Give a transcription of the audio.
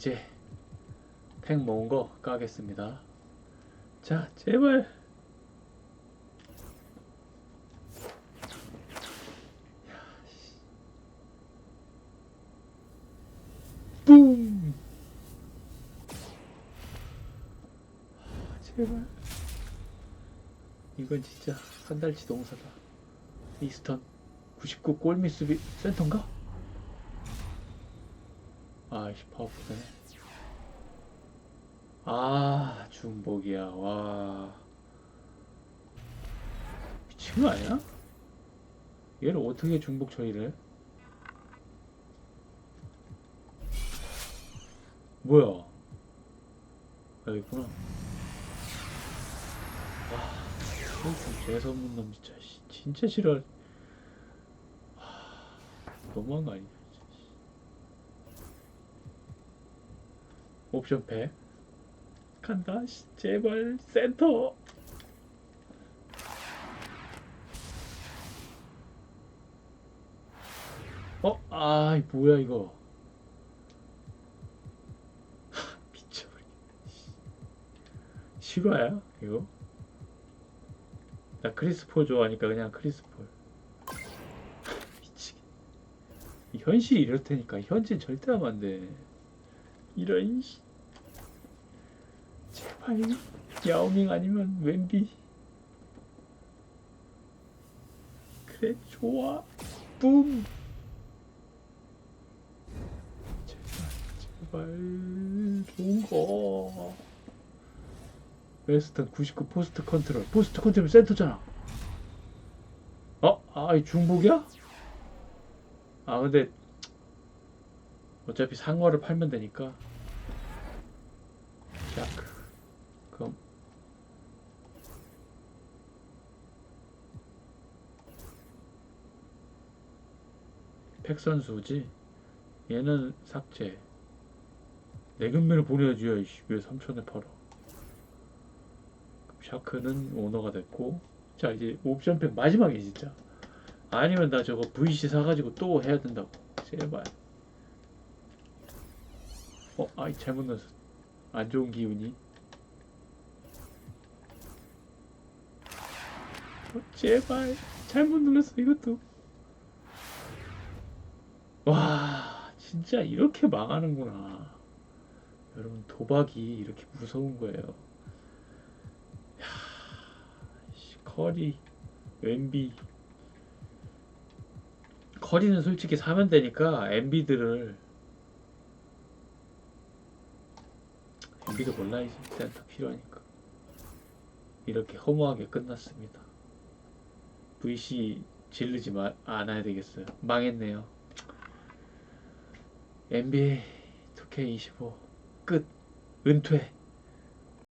이제 팩 모은 거 까겠습니다. 자, 제발. 아. 이건 진짜 한 달치 농사다. 이스턴 99 골미 수비 센터인가? 아이씨 파워풀네. 아 중복이야 와 미친 거 아니야? 얘를 어떻게 중복 처리를 해? 뭐야? 여기 있구나. 와, 좀 재수없는 놈 진짜 씨, 진짜 싫어. 하, 너무한 거 아니냐? 진짜, 씨. 옵션 100 간다 씨, 제발 센터 어? 아이 뭐야 이거 하, 미쳐버리겠네 씨. 실화야 이거? 나 크리스폴 좋아하니까 그냥 크리스폴 미치겠네 이 현실이 이럴 테니까 현진 절대 하면 안돼 이런 씨. 제발. 야오밍 아니면 웬비 그래 좋아. 뿜 제발 제발. 좋은 거. 웨스턴 99 포스트 컨트롤. 포스트 컨트롤 센터잖아. 어? 아이 중복이야? 아 근데 어차피 상어를 팔면 되니까. 샤크 그럼. 팩선수지. 얘는 삭제. 내금매를 보내야지 야, 이씨. 왜 3천에 팔아. 샤크는 오너가 됐고. 자 이제 옵션팩 마지막에 진짜. 아니면 나 저거 VC 사가지고 또 해야 된다고. 제발 어 아이 잘못 넣었어. 안 좋은 기운이. 어, 제발. 잘못 눌렀어 이것도. 와 진짜 이렇게 망하는구나. 여러분 도박이 이렇게 무서운 거예요. 야, 씨, 커리 웬비. 커리는 솔직히 사면 되니까 엠비들을 비도 몰라야지? 센터 필요하니까. 이렇게 허무하게 끝났습니다. VC 질르지 마, 않아야 되겠어요. 망했네요. NBA 2K25 끝. 은퇴